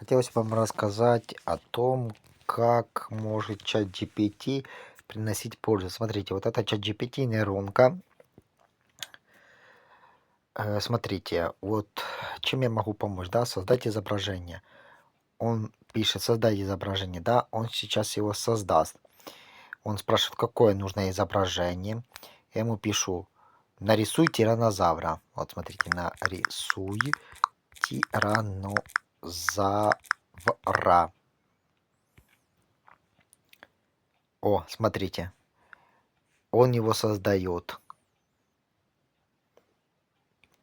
Хотелось вам рассказать о том, как может чат GPT приносить пользу. Смотрите, вот это чат GPT нейронка. Э, Смотрите, вот чем я могу помочь, да, создать изображение. Он пишет создать изображение, да, он сейчас его создаст. Он спрашивает, какое нужно изображение. Я ему пишу, нарисуй тиранозавра. Вот смотрите, нарисуй тиранозавра. О, смотрите. Он его создает.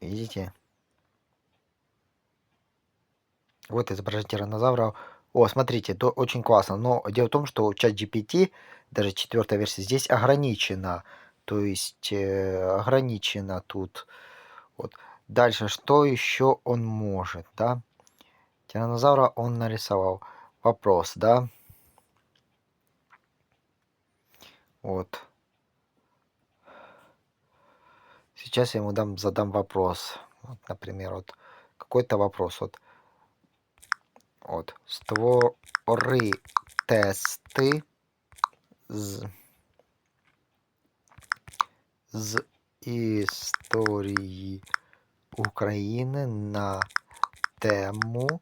Видите? Вот изображение тиранозавра. О, смотрите, то очень классно. Но дело в том, что чат GPT, даже четвертая версия, здесь ограничена. То есть э, ограничена тут. Вот. Дальше, что еще он может, да? Тиранозавра он нарисовал. Вопрос, да? Вот. Сейчас я ему дам, задам вопрос. Вот, например, вот какой-то вопрос. Вот, от створи тести з, з історії України на тему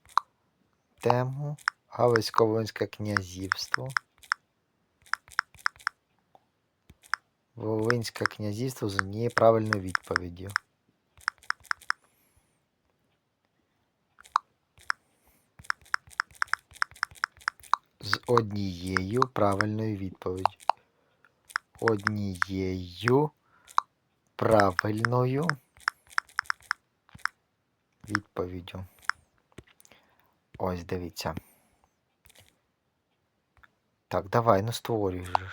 тему Галицько-Волинське князівство. Волинське князівство з однією правильною відповіддю. З однією правильною відповіддю. Однією правильною відповіддю. Ось, дивіться. Так, давай, ну створюй же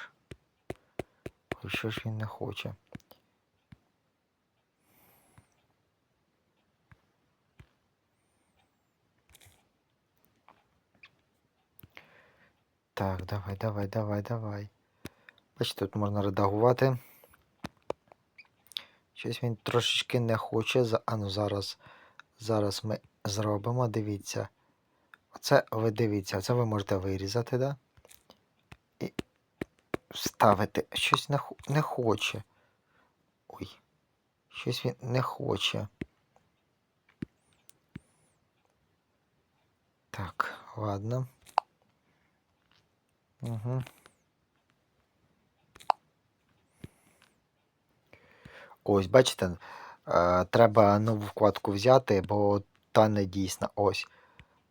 Що ж він не хоче? Так, давай, давай, давай, давай. Бачите, тут можна редагувати. Щось він трошечки не хоче. А ну зараз. Зараз ми зробимо. Дивіться. Оце ви дивіться, оце ви можете вирізати, да? І вставити. Щось не, не хоче. Ой. Щось він не хоче. Так, ладно. Угу. Ось, бачите, е, треба нову вкладку взяти, бо та не дійсна. Ось.